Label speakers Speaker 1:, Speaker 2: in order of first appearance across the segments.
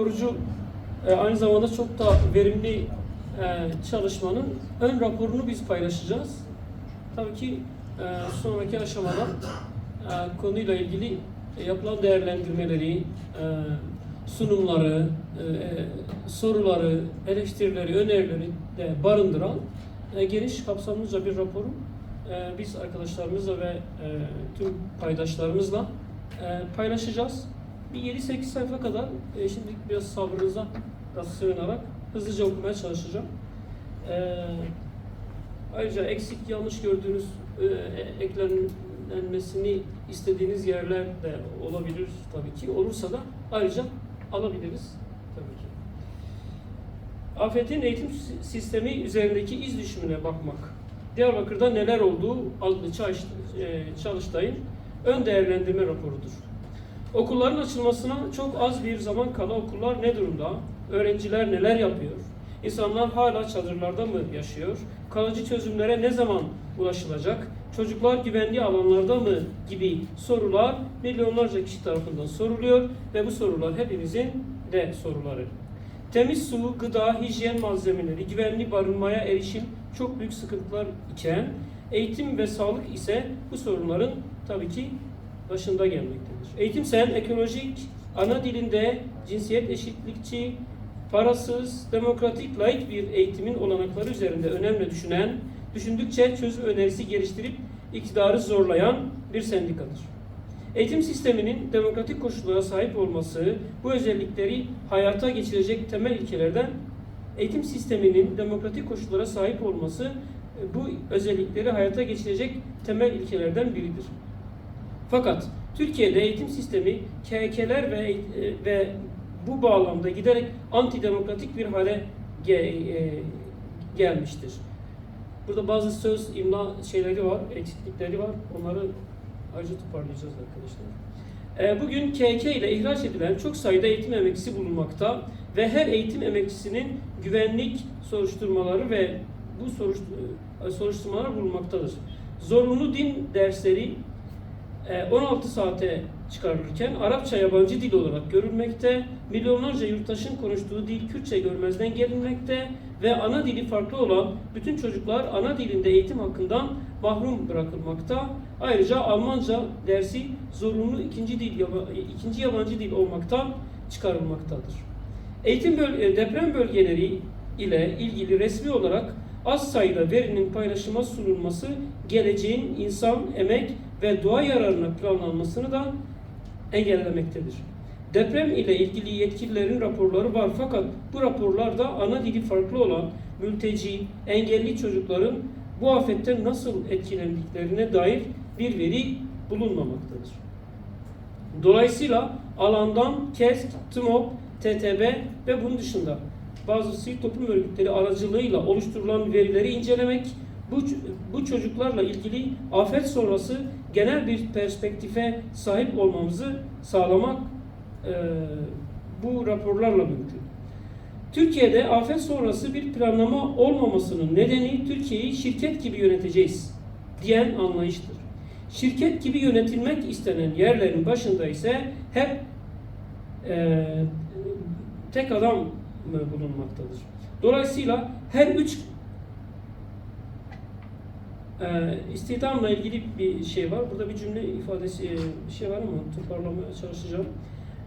Speaker 1: Kurucu e, aynı zamanda çok da verimli e, çalışmanın ön raporunu biz paylaşacağız. Tabii ki e, sonraki aşamada konuyla ilgili yapılan değerlendirmeleri, sunumları, soruları, eleştirileri, önerileri de barındıran geniş kapsamlıca bir raporu biz arkadaşlarımızla ve tüm paydaşlarımızla paylaşacağız. Bir 7-8 sayfa kadar e, şimdilik biraz sabrınıza da sığınarak hızlıca okumaya çalışacağım. E, ayrıca eksik yanlış gördüğünüz e, eklenmesini istediğiniz yerler de olabilir tabii ki. Olursa da ayrıca alabiliriz tabii ki. Afet'in eğitim sistemi üzerindeki iz düşümüne bakmak. Diyarbakır'da neler olduğu adlı e, çalıştayın ön değerlendirme raporudur. Okulların açılmasına çok az bir zaman kala okullar ne durumda? Öğrenciler neler yapıyor? İnsanlar hala çadırlarda mı yaşıyor? Kalıcı çözümlere ne zaman ulaşılacak? Çocuklar güvenli alanlarda mı? gibi sorular milyonlarca kişi tarafından soruluyor ve bu sorular hepimizin de soruları. Temiz su, gıda, hijyen malzemeleri, güvenli barınmaya erişim çok büyük sıkıntılar iken eğitim ve sağlık ise bu sorunların tabii ki başında gelmektedir. Eğitim sen ekolojik, ana dilinde cinsiyet eşitlikçi, parasız, demokratik, laik bir eğitimin olanakları üzerinde önemli düşünen, düşündükçe çözüm önerisi geliştirip iktidarı zorlayan bir sendikadır. Eğitim sisteminin demokratik koşullara sahip olması, bu özellikleri hayata geçirecek temel ilkelerden eğitim sisteminin demokratik koşullara sahip olması e, bu özellikleri hayata geçirecek temel ilkelerden biridir. Fakat Türkiye'de eğitim sistemi KHK'ler ve e, ve bu bağlamda giderek antidemokratik bir hale e, gelmiştir. Burada bazı söz imla şeyleri var, eksiklikleri var. Onları ayrıca toparlayacağız arkadaşlar. E, Bugün KK ile ihraç edilen çok sayıda eğitim emekçisi bulunmakta ve her eğitim emekçisinin güvenlik soruşturmaları ve bu soruş- soruşturmalar bulunmaktadır. Zorunlu din dersleri 16 saate çıkarılırken Arapça yabancı dil olarak görülmekte, milyonlarca yurttaşın konuştuğu dil Kürtçe görmezden gelinmekte ve ana dili farklı olan bütün çocuklar ana dilinde eğitim hakkından mahrum bırakılmakta. Ayrıca Almanca dersi zorunlu ikinci dil ikinci yabancı dil olmaktan çıkarılmaktadır. Eğitim böl- e, deprem bölgeleri ile ilgili resmi olarak az sayıda verinin paylaşıma sunulması geleceğin insan, emek ve doğa yararına planlanmasını da engellemektedir. Deprem ile ilgili yetkililerin raporları var fakat bu raporlarda ana dili farklı olan mülteci, engelli çocukların bu afetten nasıl etkilendiklerine dair bir veri bulunmamaktadır. Dolayısıyla alandan KESK, TMOP, TTB ve bunun dışında bazı sivil toplum örgütleri aracılığıyla oluşturulan verileri incelemek, bu, bu çocuklarla ilgili afet sonrası genel bir perspektife sahip olmamızı sağlamak e, bu raporlarla mümkün. Türkiye'de afet sonrası bir planlama olmamasının nedeni Türkiye'yi şirket gibi yöneteceğiz diyen anlayıştır. Şirket gibi yönetilmek istenen yerlerin başında ise hep e, tek adam bulunmaktadır. Dolayısıyla her üç e, istihdamla ilgili bir şey var. Burada bir cümle ifadesi e, bir şey var ama toparlamaya çalışacağım.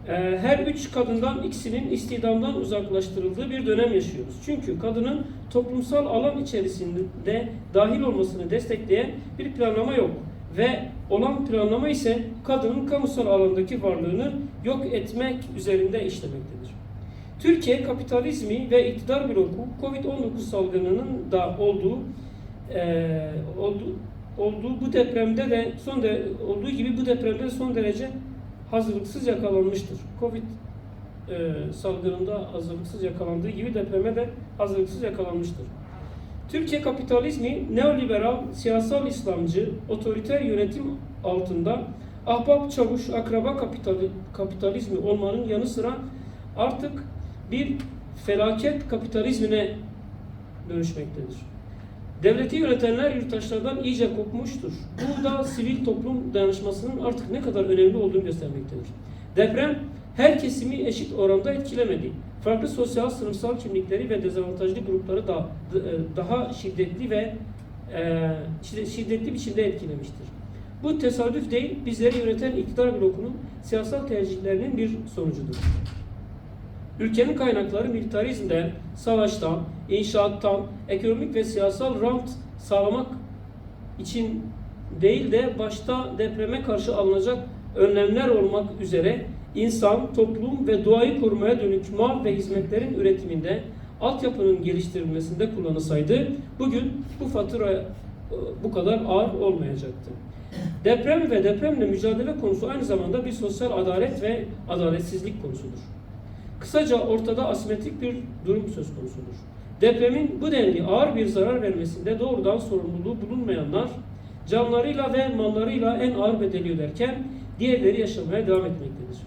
Speaker 1: E, her üç kadından ikisinin istihdamdan uzaklaştırıldığı bir dönem yaşıyoruz. Çünkü kadının toplumsal alan içerisinde dahil olmasını destekleyen bir planlama yok. Ve olan planlama ise kadının kamusal alandaki varlığını yok etmek üzerinde işlemektedir. Türkiye kapitalizmi ve iktidar bloku Covid-19 salgınının da olduğu eee olduğu, olduğu bu depremde de son de, olduğu gibi bu depremde de son derece hazırlıksız yakalanmıştır. Covid eee, salgınında hazırlıksız yakalandığı gibi depreme de hazırlıksız yakalanmıştır. Türkiye kapitalizmi neoliberal, siyasal İslamcı, otoriter yönetim altında ahbap çavuş akraba kapitali, kapitalizmi olmanın yanı sıra artık bir felaket kapitalizmine dönüşmektedir. Devleti yönetenler yurttaşlardan iyice kopmuştur. Bu da sivil toplum dayanışmasının artık ne kadar önemli olduğunu göstermektedir. Deprem her kesimi eşit oranda etkilemedi. Farklı sosyal sınıfsal kimlikleri ve dezavantajlı grupları da e, daha şiddetli ve e, şiddet- şiddetli biçimde etkilemiştir. Bu tesadüf değil, bizleri yöneten iktidar blokunun siyasal tercihlerinin bir sonucudur. Ülkenin kaynakları militarizmden, savaştan, inşaattan, ekonomik ve siyasal rant sağlamak için değil de başta depreme karşı alınacak önlemler olmak üzere insan, toplum ve doğayı korumaya dönük mal ve hizmetlerin üretiminde, altyapının geliştirilmesinde kullanılsaydı bugün bu fatura e, bu kadar ağır olmayacaktı. Deprem ve depremle mücadele konusu aynı zamanda bir sosyal adalet ve adaletsizlik konusudur. Kısaca ortada asimetrik bir durum söz konusudur. Depremin bu denli ağır bir zarar vermesinde doğrudan sorumluluğu bulunmayanlar canlarıyla ve mallarıyla en ağır bedeli öderken diğerleri yaşamaya devam etmektedir.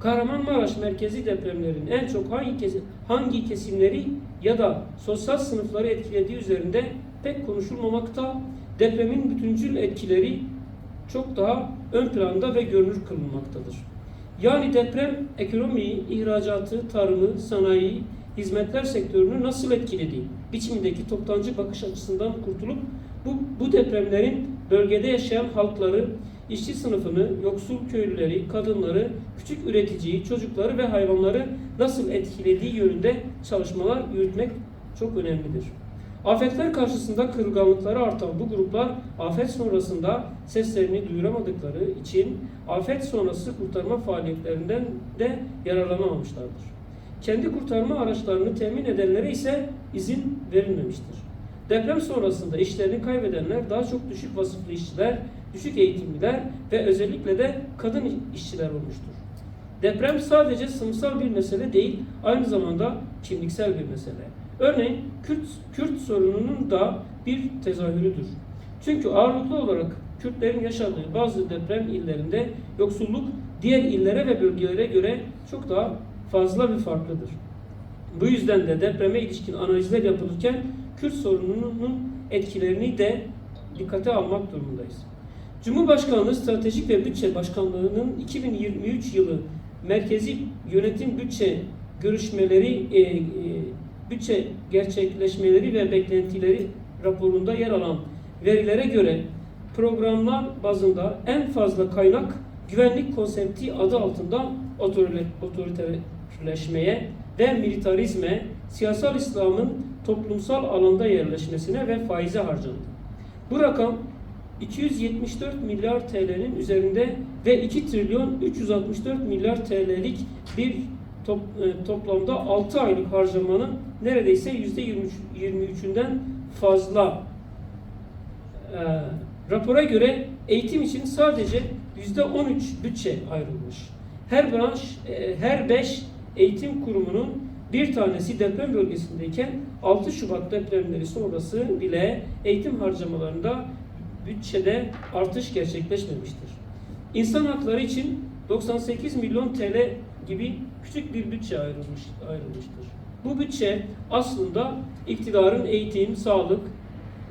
Speaker 1: Kahramanmaraş merkezi depremlerin en çok hangi kesim, hangi kesimleri ya da sosyal sınıfları etkilediği üzerinde pek konuşulmamakta, depremin bütüncül etkileri çok daha ön planda ve görünür kılınmaktadır. Yani deprem ekonomiyi, ihracatı, tarımı, sanayi, hizmetler sektörünü nasıl etkilediği biçimindeki toptancı bakış açısından kurtulup bu, bu depremlerin bölgede yaşayan halkları, işçi sınıfını, yoksul köylüleri, kadınları, küçük üreticiyi, çocukları ve hayvanları nasıl etkilediği yönünde çalışmalar yürütmek çok önemlidir. Afetler karşısında kırılganlıkları artan bu gruplar afet sonrasında seslerini duyuramadıkları için afet sonrası kurtarma faaliyetlerinden de yararlanamamışlardır. Kendi kurtarma araçlarını temin edenlere ise izin verilmemiştir. Deprem sonrasında işlerini kaybedenler daha çok düşük vasıflı işçiler, düşük eğitimliler ve özellikle de kadın işçiler olmuştur. Deprem sadece sınıfsal bir mesele değil, aynı zamanda kimliksel bir mesele. Örneğin Kürt, Kürt sorununun da bir tezahürüdür. Çünkü ağırlıklı olarak Kürtlerin yaşadığı bazı deprem illerinde yoksulluk diğer illere ve bölgelere göre çok daha fazla ve farklıdır. Bu yüzden de depreme ilişkin analizler yapılırken Kürt sorununun etkilerini de dikkate almak durumundayız. Cumhurbaşkanlığı Stratejik ve Bütçe Başkanlığı'nın 2023 yılı merkezi yönetim bütçe görüşmeleri, e, e, bütçe gerçekleşmeleri ve beklentileri raporunda yer alan verilere göre programlar bazında en fazla kaynak güvenlik konsepti adı altında otorite- otoriterleşmeye ve militarizme, siyasal İslam'ın toplumsal alanda yerleşmesine ve faize harcandı. Bu rakam 274 milyar TL'nin üzerinde ve 2 trilyon 364 milyar TL'lik bir e, toplamda 6 aylık harcamanın neredeyse %23'ünden fazla. E, rapora göre eğitim için sadece %13 bütçe ayrılmış. Her branş, e, her 5 eğitim kurumunun bir tanesi deprem bölgesindeyken 6 Şubat depremleri sonrası bile eğitim harcamalarında bütçede artış gerçekleşmemiştir. İnsan hakları için 98 milyon TL gibi küçük bir bütçe ayrılmış, ayrılmıştır. Bu bütçe aslında iktidarın eğitim, sağlık,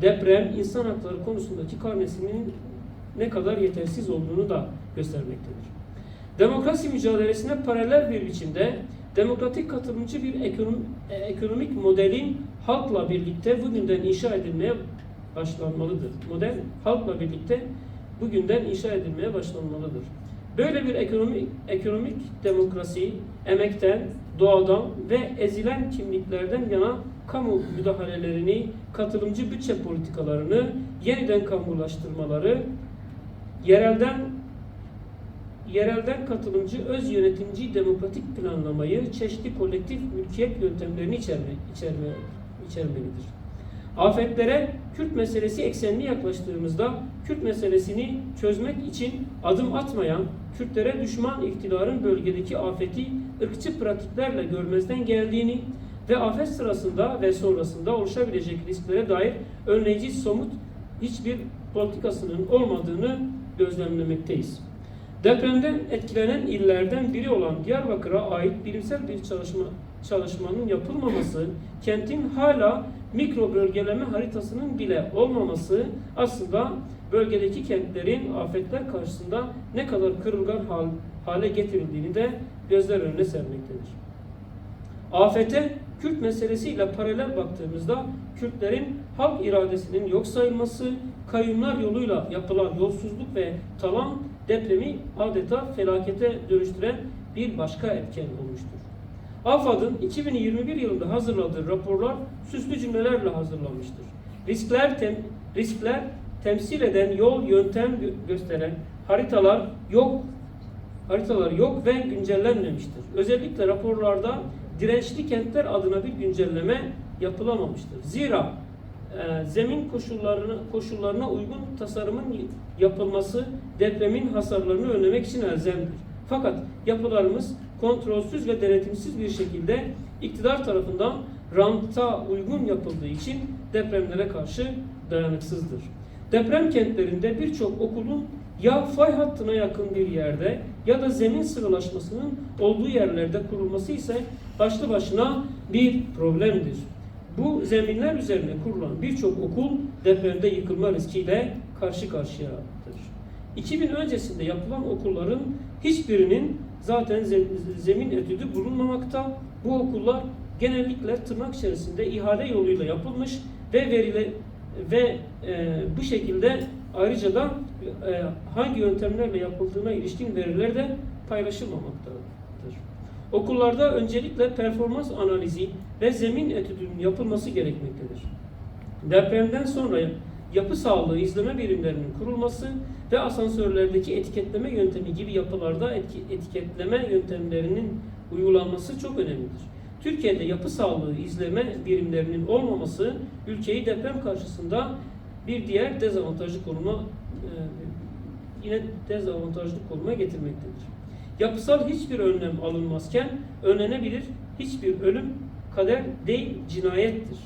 Speaker 1: deprem, insan hakları konusundaki karnesinin ne kadar yetersiz olduğunu da göstermektedir. Demokrasi mücadelesine paralel bir biçimde demokratik katılımcı bir e, ekonomik modelin halkla birlikte bugünden inşa edilmeye başlanmalıdır. Model halkla birlikte bugünden inşa edilmeye başlanmalıdır. Böyle bir ekonomik, ekonomik demokrasi emekten, doğadan ve ezilen kimliklerden yana kamu müdahalelerini, katılımcı bütçe politikalarını yeniden kamulaştırmaları, yerelden yerelden katılımcı, öz yönetimci demokratik planlamayı, çeşitli kolektif mülkiyet yöntemlerini içerme, içerme, içermelidir. Afetlere Kürt meselesi eksenli yaklaştığımızda Kürt meselesini çözmek için adım atmayan, Kürtlere düşman iktidarın bölgedeki afeti ırkçı pratiklerle görmezden geldiğini ve afet sırasında ve sonrasında oluşabilecek risklere dair önleyici somut hiçbir politikasının olmadığını gözlemlemekteyiz. Depremden etkilenen illerden biri olan Diyarbakır'a ait bilimsel bir çalışma çalışmanın yapılmaması, kentin hala mikro bölgeleme haritasının bile olmaması aslında bölgedeki kentlerin afetler karşısında ne kadar kırılgan hal, hale getirildiğini de gözler önüne sermektedir. Afete Kürt meselesiyle paralel baktığımızda Kürtlerin halk iradesinin yok sayılması, kayyumlar yoluyla yapılan yolsuzluk ve talan depremi adeta felakete dönüştüren bir başka etken olmuştur. AFAD'ın 2021 yılında hazırladığı raporlar süslü cümlelerle hazırlanmıştır. Riskler tem, riskler temsil eden yol, yöntem gö- gösteren haritalar yok haritalar yok ve güncellenmemiştir. Özellikle raporlarda dirençli kentler adına bir güncelleme yapılamamıştır. Zira e, zemin koşullarına koşullarına uygun tasarımın yapılması depremin hasarlarını önlemek için elzemdir. Fakat yapılarımız kontrolsüz ve denetimsiz bir şekilde iktidar tarafından ranta uygun yapıldığı için depremlere karşı dayanıksızdır. Deprem kentlerinde birçok okulun ya fay hattına yakın bir yerde ya da zemin sıvılaşmasının olduğu yerlerde kurulması ise başlı başına bir problemdir. Bu zeminler üzerine kurulan birçok okul depremde yıkılma riskiyle karşı karşıyadır. 2000 öncesinde yapılan okulların hiçbirinin zaten ze- zemin etüdü bulunmamakta. Bu okullar genellikle tırnak içerisinde ihale yoluyla yapılmış ve verile ve e, bu şekilde ayrıca da e, hangi yöntemlerle yapıldığına ilişkin veriler de paylaşılmamaktadır. Okullarda öncelikle performans analizi ve zemin etüdünün yapılması gerekmektedir. Depremden sonra yapı sağlığı izleme birimlerinin kurulması ve asansörlerdeki etiketleme yöntemi gibi yapılarda etiketleme yöntemlerinin uygulanması çok önemlidir. Türkiye'de yapı sağlığı izleme birimlerinin olmaması ülkeyi deprem karşısında bir diğer dezavantajlı konuma e, yine dezavantajlı konuma getirmektedir. Yapısal hiçbir önlem alınmazken önlenebilir hiçbir ölüm kader değil cinayettir.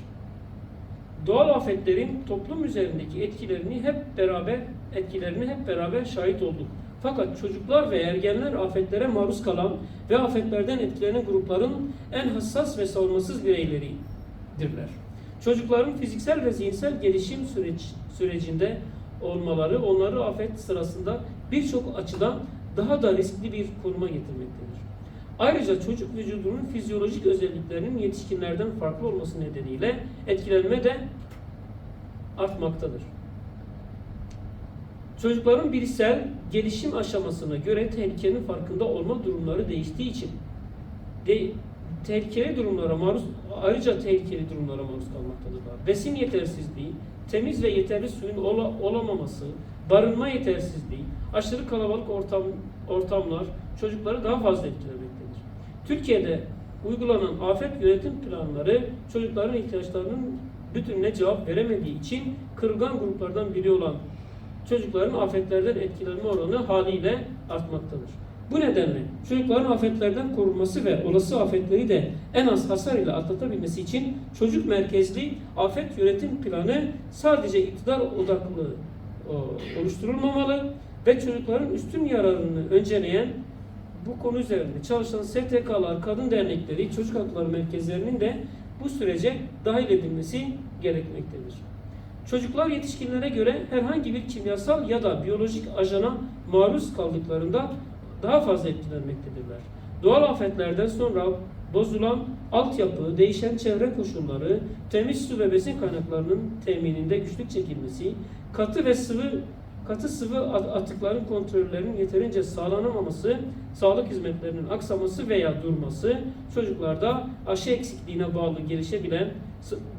Speaker 1: Doğal afetlerin toplum üzerindeki etkilerini hep beraber etkilerini hep beraber şahit olduk. Fakat çocuklar ve ergenler afetlere maruz kalan ve afetlerden etkilenen grupların en hassas ve savunmasız bireyleridirler. Çocukların fiziksel ve zihinsel gelişim süreç, sürecinde olmaları onları afet sırasında birçok açıdan daha da riskli bir konuma getirmektedir. Ayrıca çocuk vücudunun fizyolojik özelliklerinin yetişkinlerden farklı olması nedeniyle etkilenme de artmaktadır. Çocukların bilişsel gelişim aşamasına göre tehlikenin farkında olma durumları değiştiği için de, tehlikeli durumlara maruz ayrıca tehlikeli durumlara maruz kalmaktadırlar. Besin yetersizliği, temiz ve yeterli suyun ola, olamaması, barınma yetersizliği, aşırı kalabalık ortam, ortamlar çocukları daha fazla etkilemektedir. Türkiye'de uygulanan afet yönetim planları çocukların ihtiyaçlarının bütününe cevap veremediği için kırılgan gruplardan biri olan çocukların afetlerden etkilenme oranı haliyle artmaktadır. Bu nedenle çocukların afetlerden korunması ve olası afetleri de en az hasar ile atlatabilmesi için çocuk merkezli afet yönetim planı sadece iktidar odaklı o, oluşturulmamalı ve çocukların üstün yararını önceleyen bu konu üzerinde çalışan STK'lar, kadın dernekleri, çocuk hakları merkezlerinin de bu sürece dahil edilmesi gerekmektedir. Çocuklar yetişkinlere göre herhangi bir kimyasal ya da biyolojik ajana maruz kaldıklarında daha fazla etkilenmektedirler. Doğal afetlerden sonra bozulan altyapı, değişen çevre koşulları, temiz su ve besin kaynaklarının temininde güçlük çekilmesi, katı ve sıvı katı sıvı at- atıkların kontrollerinin yeterince sağlanamaması, sağlık hizmetlerinin aksaması veya durması, çocuklarda aşı eksikliğine bağlı gelişebilen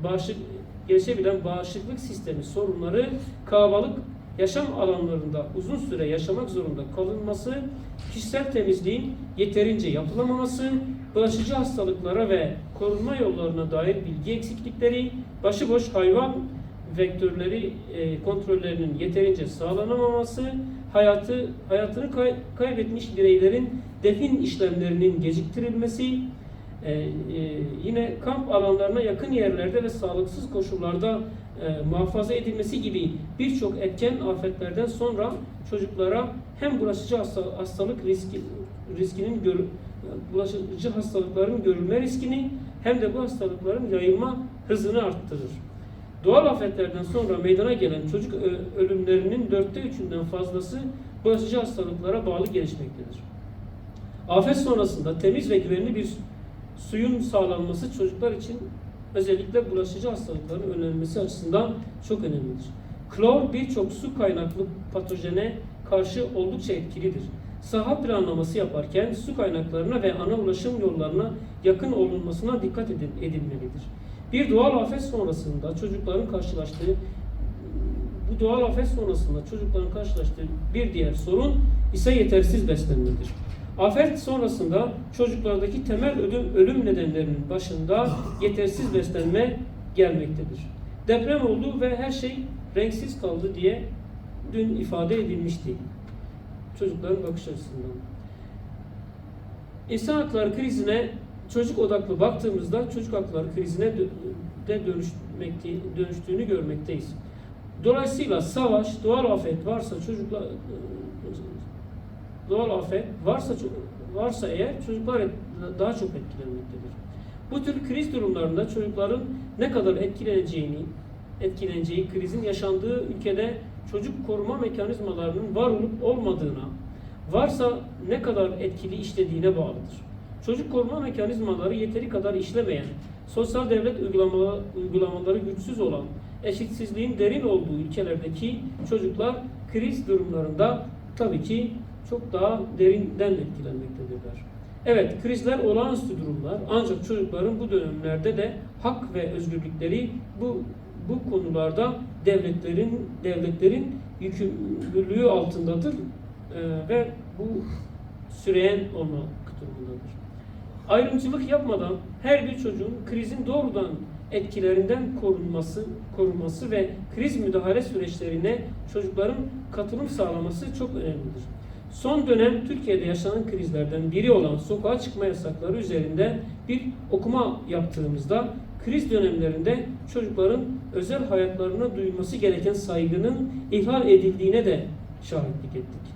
Speaker 1: bağışık, gelişebilen bağışıklık sistemi sorunları, kalabalık yaşam alanlarında uzun süre yaşamak zorunda kalınması, kişisel temizliğin yeterince yapılamaması, bulaşıcı hastalıklara ve korunma yollarına dair bilgi eksiklikleri, başıboş hayvan vektörleri e, kontrollerinin yeterince sağlanamaması, hayatı hayatını kay- kaybetmiş bireylerin defin işlemlerinin geciktirilmesi, e, e, yine kamp alanlarına yakın yerlerde ve sağlıksız koşullarda e, muhafaza edilmesi gibi birçok etken afetlerden sonra çocuklara hem bulaşıcı hasta- hastalık riski riskinin gör, bulaşıcı hastalıkların görülme riskini hem de bu hastalıkların yayılma hızını arttırır. Doğal afetlerden sonra meydana gelen çocuk ö- ölümlerinin dörtte üçünden fazlası bulaşıcı hastalıklara bağlı gelişmektedir. Afet sonrasında temiz ve güvenli bir suyun sağlanması çocuklar için özellikle bulaşıcı hastalıkların önlenmesi açısından çok önemlidir. Klor birçok su kaynaklı patojene karşı oldukça etkilidir. Saha planlaması yaparken su kaynaklarına ve ana ulaşım yollarına yakın olunmasına dikkat edilmelidir. Bir doğal afet sonrasında çocukların karşılaştığı bu doğal afet sonrasında çocukların karşılaştığı bir diğer sorun ise yetersiz beslenmedir. Afet sonrasında çocuklardaki temel ölüm, ölüm nedenlerinin başında yetersiz beslenme gelmektedir. Deprem oldu ve her şey renksiz kaldı diye dün ifade edilmişti çocukların bakış açısından. İnsan hakları krizine çocuk odaklı baktığımızda çocuk hakları krizine de dönüştüğünü görmekteyiz. Dolayısıyla savaş, doğal afet varsa çocuklar doğal afet varsa varsa eğer çocuklar daha çok etkilenmektedir. Bu tür kriz durumlarında çocukların ne kadar etkileneceğini, etkileneceği krizin yaşandığı ülkede çocuk koruma mekanizmalarının var olup olmadığına, varsa ne kadar etkili işlediğine bağlıdır. Çocuk koruma mekanizmaları yeteri kadar işlemeyen, sosyal devlet uygulamaları, güçsüz olan, eşitsizliğin derin olduğu ülkelerdeki çocuklar kriz durumlarında tabii ki çok daha derinden etkilenmektedirler. Evet, krizler olağanüstü durumlar ancak çocukların bu dönemlerde de hak ve özgürlükleri bu bu konularda devletlerin devletlerin yükümlülüğü altındadır Ee, ve bu süreyen olmak durumundadır. Ayrımcılık yapmadan her bir çocuğun krizin doğrudan etkilerinden korunması, korunması ve kriz müdahale süreçlerine çocukların katılım sağlaması çok önemlidir. Son dönem Türkiye'de yaşanan krizlerden biri olan sokağa çıkma yasakları üzerinde bir okuma yaptığımızda kriz dönemlerinde çocukların özel hayatlarına duyulması gereken saygının ihlal edildiğine de şahitlik ettik.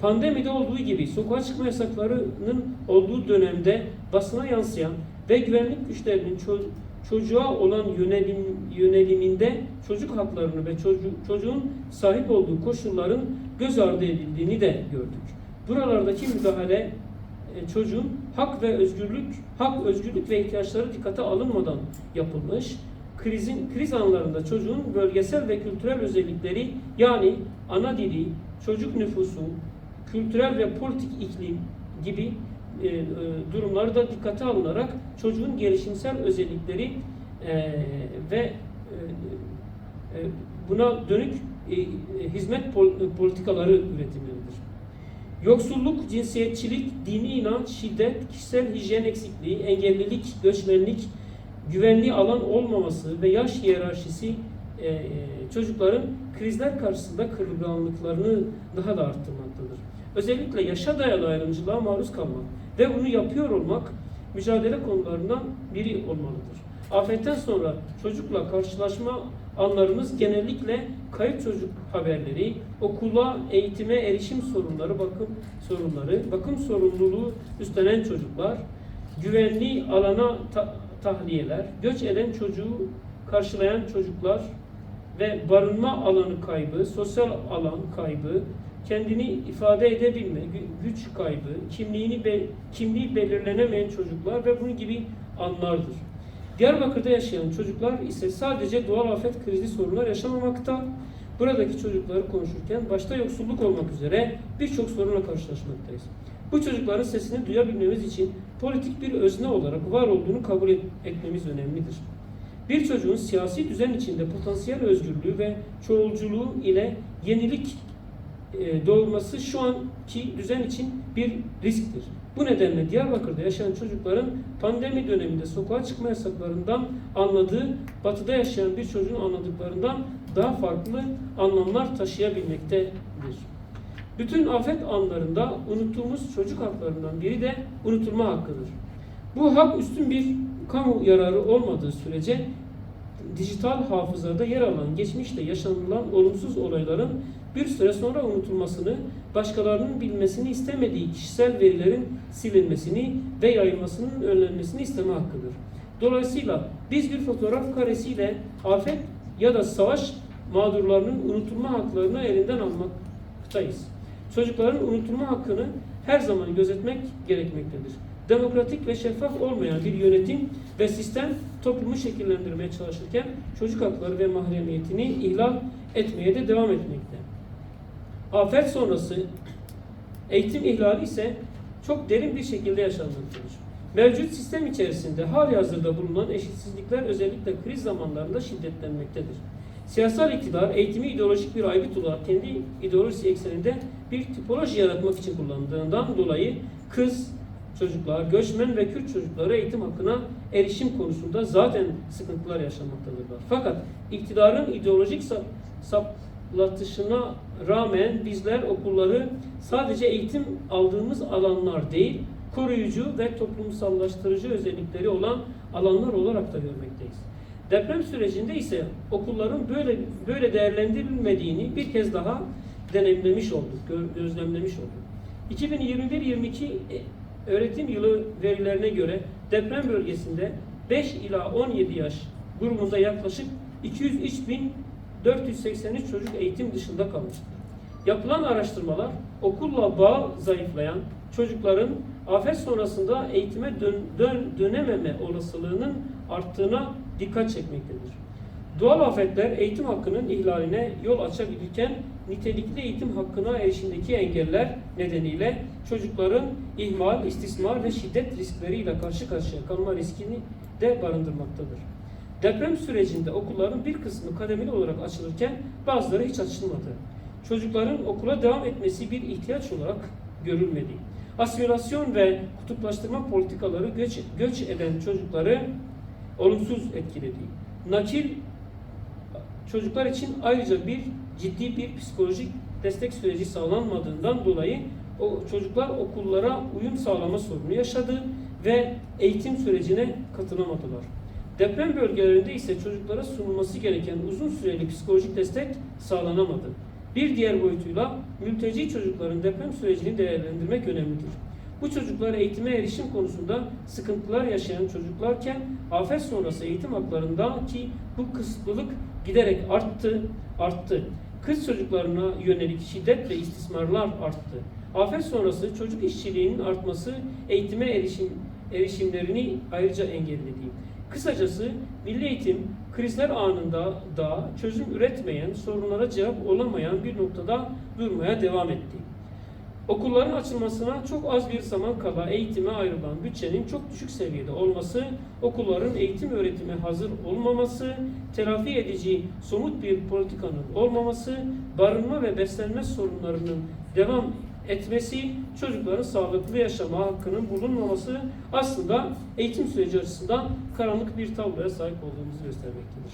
Speaker 1: Pandemide olduğu gibi sokağa çıkma yasaklarının olduğu dönemde basına yansıyan ve güvenlik güçlerinin ço- çocuğa olan yönelim, yöneliminde çocuk haklarını ve çocuğu, çocuğun sahip olduğu koşulların göz ardı edildiğini de gördük. Buralardaki müdahale e, çocuğun hak ve özgürlük, hak, özgürlük ve ihtiyaçları dikkate alınmadan yapılmış. Krizin kriz anlarında çocuğun bölgesel ve kültürel özellikleri yani ana dili, çocuk nüfusu, kültürel ve politik iklim gibi e, e, durumları da dikkate alınarak çocuğun gelişimsel özellikleri e, ve e, e, buna dönük e, e, hizmet pol- politikaları üretilmelidir. Yoksulluk, cinsiyetçilik, dini inanç, şiddet, kişisel hijyen eksikliği, engellilik, göçmenlik, güvenli alan olmaması ve yaş hiyerarşisi e, çocukların krizler karşısında kırılganlıklarını daha da arttırmaktadır. Özellikle yaşa dayalı ayrımcılığa maruz kalmak ve bunu yapıyor olmak mücadele konularından biri olmalıdır. Afetten sonra çocukla karşılaşma anlarımız genellikle kayıp çocuk haberleri, okula, eğitime erişim sorunları, bakım sorunları, bakım sorumluluğu üstlenen çocuklar, güvenli alana ta- tahliyeler, göç eden çocuğu karşılayan çocuklar ve barınma alanı kaybı, sosyal alan kaybı, kendini ifade edebilme, gü- güç kaybı, kimliğini be, kimliği belirlenemeyen çocuklar ve bunun gibi anlardır. Diyarbakır'da yaşayan çocuklar ise sadece doğal afet krizi sorunlar yaşamamakta. Buradaki çocukları konuşurken başta yoksulluk olmak üzere birçok sorunla karşılaşmaktayız. Bu çocukların sesini duyabilmemiz için politik bir özne olarak var olduğunu kabul et- etmemiz önemlidir. Bir çocuğun siyasi düzen içinde potansiyel özgürlüğü ve çoğulculuğu ile yenilik doğurması şu anki düzen için bir risktir. Bu nedenle Diyarbakır'da yaşayan çocukların pandemi döneminde sokağa çıkma yasaklarından anladığı, batıda yaşayan bir çocuğun anladıklarından daha farklı anlamlar taşıyabilmektedir. Bütün afet anlarında unuttuğumuz çocuk haklarından biri de unutulma hakkıdır. Bu hak üstün bir kamu yararı olmadığı sürece dijital hafızada yer alan geçmişte yaşanılan olumsuz olayların bir süre sonra unutulmasını, başkalarının bilmesini istemediği kişisel verilerin silinmesini ve yayılmasının önlenmesini isteme hakkıdır. Dolayısıyla biz bir fotoğraf karesiyle afet ya da savaş mağdurlarının unutulma haklarını elinden almaktayız. Çocukların unutulma hakkını her zaman gözetmek gerekmektedir. Demokratik ve şeffaf olmayan bir yönetim ve sistem toplumu şekillendirmeye çalışırken çocuk hakları ve mahremiyetini ihlal etmeye de devam etmekte. Afet sonrası eğitim ihlali ise çok derin bir şekilde yaşanmaktadır. Mevcut sistem içerisinde hali hazırda bulunan eşitsizlikler özellikle kriz zamanlarında şiddetlenmektedir. Siyasal iktidar eğitimi ideolojik bir aygıt olarak kendi ideolojisi ekseninde bir tipoloji yaratmak için kullandığından dolayı kız, çocuklar, göçmen ve Kürt çocukları eğitim hakkına erişim konusunda zaten sıkıntılar yaşamaktadırlar. Fakat iktidarın ideolojik sap, saplatışına rağmen bizler okulları sadece eğitim aldığımız alanlar değil, koruyucu ve toplumsallaştırıcı özellikleri olan alanlar olarak da görmekteyiz. Deprem sürecinde ise okulların böyle böyle değerlendirilmediğini bir kez daha deneyimlemiş olduk, gö- gözlemlemiş olduk. 2021-22 öğretim yılı verilerine göre deprem bölgesinde 5 ila 17 yaş grubunda yaklaşık 203.483 çocuk eğitim dışında kalmıştır. Yapılan araştırmalar okulla bağ zayıflayan çocukların afet sonrasında eğitime dön, dön- dönememe olasılığının arttığına dikkat çekmektedir. Doğal afetler eğitim hakkının ihlaline yol açabilirken nitelikli eğitim hakkına erişimdeki engeller nedeniyle çocukların ihmal, istismar ve şiddet riskleriyle karşı karşıya kalma riskini de barındırmaktadır. Deprem sürecinde okulların bir kısmı kademeli olarak açılırken bazıları hiç açılmadı. Çocukların okula devam etmesi bir ihtiyaç olarak görülmedi. Asimilasyon ve kutuplaştırma politikaları göç, göç eden çocukları olumsuz etkiledi. Nakil çocuklar için ayrıca bir ciddi bir psikolojik destek süreci sağlanmadığından dolayı o çocuklar okullara uyum sağlama sorunu yaşadı ve eğitim sürecine katılamadılar. Deprem bölgelerinde ise çocuklara sunulması gereken uzun süreli psikolojik destek sağlanamadı. Bir diğer boyutuyla mülteci çocukların deprem sürecini değerlendirmek önemlidir. Bu çocuklar eğitime erişim konusunda sıkıntılar yaşayan çocuklarken afet sonrası eğitim haklarındaki bu kısıtlılık giderek arttı, arttı. Kız çocuklarına yönelik şiddet ve istismarlar arttı. Afet sonrası çocuk işçiliğinin artması eğitime erişim erişimlerini ayrıca engelledi. Kısacası milli eğitim krizler anında da çözüm üretmeyen, sorunlara cevap olamayan bir noktada durmaya devam etti. Okulların açılmasına çok az bir zaman kala eğitime ayrılan bütçenin çok düşük seviyede olması, okulların eğitim öğretime hazır olmaması, telafi edici somut bir politikanın olmaması, barınma ve beslenme sorunlarının devam etmesi, çocukların sağlıklı yaşama hakkının bulunmaması aslında eğitim süreci açısından karanlık bir tabloya sahip olduğumuzu göstermektedir.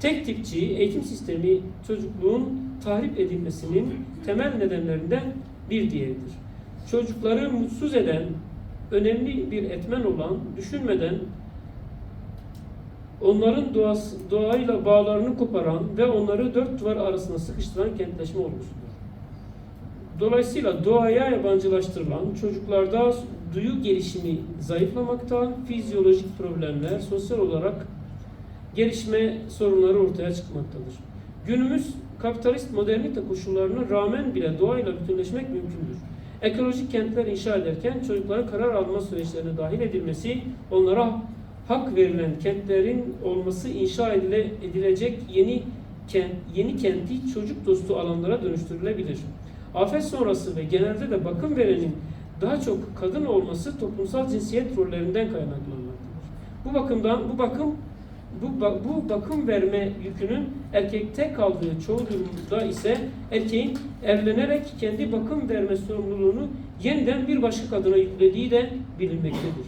Speaker 1: Tek tipçi eğitim sistemi çocukluğun tahrip edilmesinin temel nedenlerinden bir diğeridir. Çocukları mutsuz eden, önemli bir etmen olan, düşünmeden onların doğası, doğayla bağlarını koparan ve onları dört duvar arasında sıkıştıran kentleşme olgusudur. Dolayısıyla doğaya yabancılaştırılan çocuklarda duyu gelişimi zayıflamakta, fizyolojik problemler, sosyal olarak gelişme sorunları ortaya çıkmaktadır. Günümüz kapitalist modernite koşullarına rağmen bile doğayla bütünleşmek mümkündür. Ekolojik kentler inşa ederken çocukların karar alma süreçlerine dahil edilmesi, onlara hak verilen kentlerin olması inşa edile, edilecek yeni kent, yeni kenti çocuk dostu alanlara dönüştürülebilir. Afet sonrası ve genelde de bakım verenin daha çok kadın olması toplumsal cinsiyet rollerinden kaynaklanmaktadır. Bu bakımdan bu bakım bu, bu bakım verme yükünün erkekte kaldığı çoğu durumda ise erkeğin evlenerek kendi bakım verme sorumluluğunu yeniden bir başka kadına yüklediği de bilinmektedir.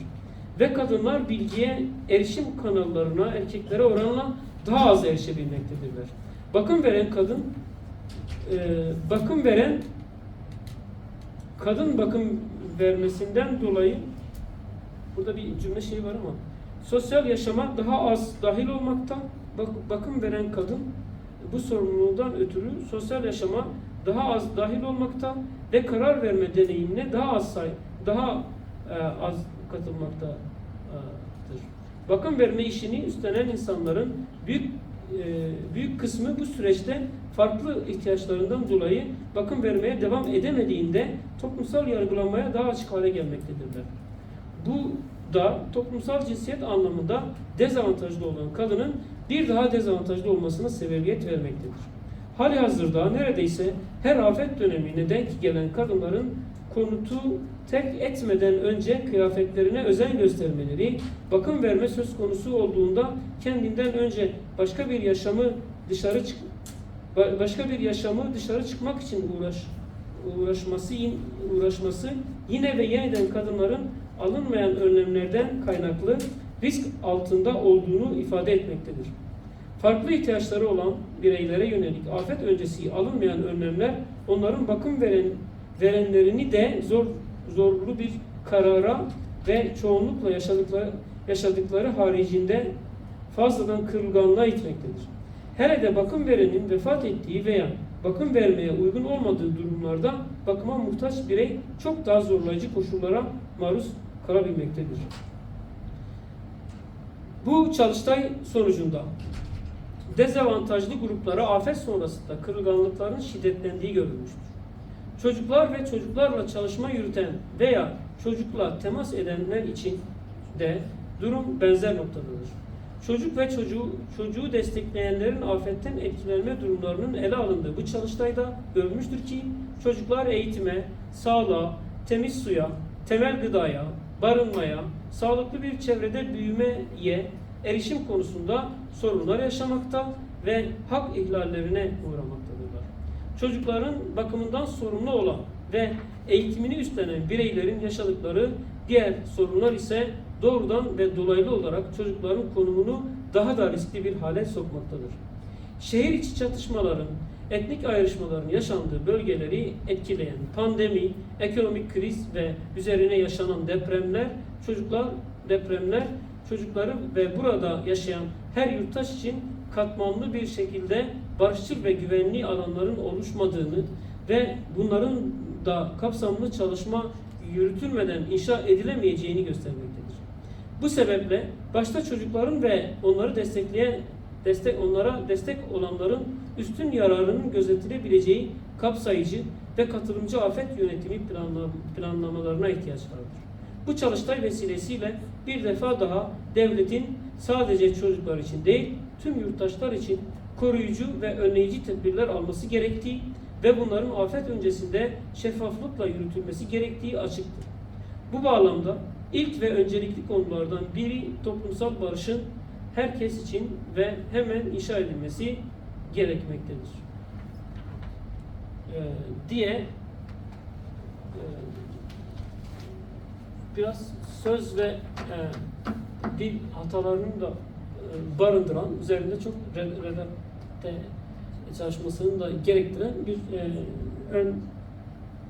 Speaker 1: Ve kadınlar bilgiye erişim kanallarına erkeklere oranla daha az erişebilmektedirler. Bakım veren kadın e, bakım veren kadın bakım vermesinden dolayı burada bir cümle şey var ama sosyal yaşama daha az dahil olmakta bak- bakım veren kadın bu sorumluluğundan ötürü sosyal yaşama daha az dahil olmakta ve karar verme deneyimine daha az say daha e, az katılmaktadır. Bakım verme işini üstlenen insanların büyük e, büyük kısmı bu süreçte farklı ihtiyaçlarından dolayı bakım vermeye devam edemediğinde toplumsal yargılanmaya daha açık hale gelmektedirler. Bu da toplumsal cinsiyet anlamında dezavantajlı olan kadının bir daha dezavantajlı olmasına sebebiyet vermektedir. Hali hazırda neredeyse her afet dönemine denk gelen kadınların konutu terk etmeden önce kıyafetlerine özen göstermeleri, bakım verme söz konusu olduğunda kendinden önce başka bir yaşamı dışarı çık başka bir yaşamı dışarı çıkmak için uğraş uğraşması uğraşması yine ve yeniden kadınların alınmayan önlemlerden kaynaklı risk altında olduğunu ifade etmektedir. Farklı ihtiyaçları olan bireylere yönelik afet öncesi alınmayan önlemler onların bakım veren verenlerini de zor zorlu bir karara ve çoğunlukla yaşadıkları yaşadıkları haricinde fazladan kırılganlığa itmektedir. Hele de bakım verenin vefat ettiği veya bakım vermeye uygun olmadığı durumlarda bakıma muhtaç birey çok daha zorlayıcı koşullara maruz kalabilmektedir. Bu çalıştay sonucunda dezavantajlı gruplara afet sonrasında kırılganlıkların şiddetlendiği görülmüştür. Çocuklar ve çocuklarla çalışma yürüten veya çocukla temas edenler için de durum benzer noktadadır. Çocuk ve çocuğu, çocuğu destekleyenlerin afetten etkilenme durumlarının ele alındığı bu çalıştayda görülmüştür ki çocuklar eğitime, sağlığa, temiz suya, temel gıdaya, barınmaya, sağlıklı bir çevrede büyümeye erişim konusunda sorunlar yaşamakta ve hak ihlallerine uğramaktadırlar. Çocukların bakımından sorumlu olan ve eğitimini üstlenen bireylerin yaşadıkları diğer sorunlar ise doğrudan ve dolaylı olarak çocukların konumunu daha da riskli bir hale sokmaktadır. Şehir içi çatışmaların, etnik ayrışmaların yaşandığı bölgeleri etkileyen pandemi, ekonomik kriz ve üzerine yaşanan depremler, çocuklar depremler çocukları ve burada yaşayan her yurttaş için katmanlı bir şekilde barışçıl ve güvenli alanların oluşmadığını ve bunların da kapsamlı çalışma yürütülmeden inşa edilemeyeceğini göstermektedir. Bu sebeple başta çocukların ve onları destekleyen destek onlara destek olanların üstün yararının gözetilebileceği kapsayıcı ve katılımcı afet yönetimi planla- planlamalarına ihtiyaç vardır. Bu çalıştay vesilesiyle bir defa daha devletin sadece çocuklar için değil, tüm yurttaşlar için koruyucu ve önleyici tedbirler alması gerektiği ve bunların afet öncesinde şeffaflıkla yürütülmesi gerektiği açıktır. Bu bağlamda ilk ve öncelikli konulardan biri toplumsal barışın herkes için ve hemen inşa edilmesi gerekmektedir. Ee, diye e, biraz söz ve e, dil hatalarını da e, barındıran, üzerinde çok re- redakte çalışmasını da gerektiren bir e, ön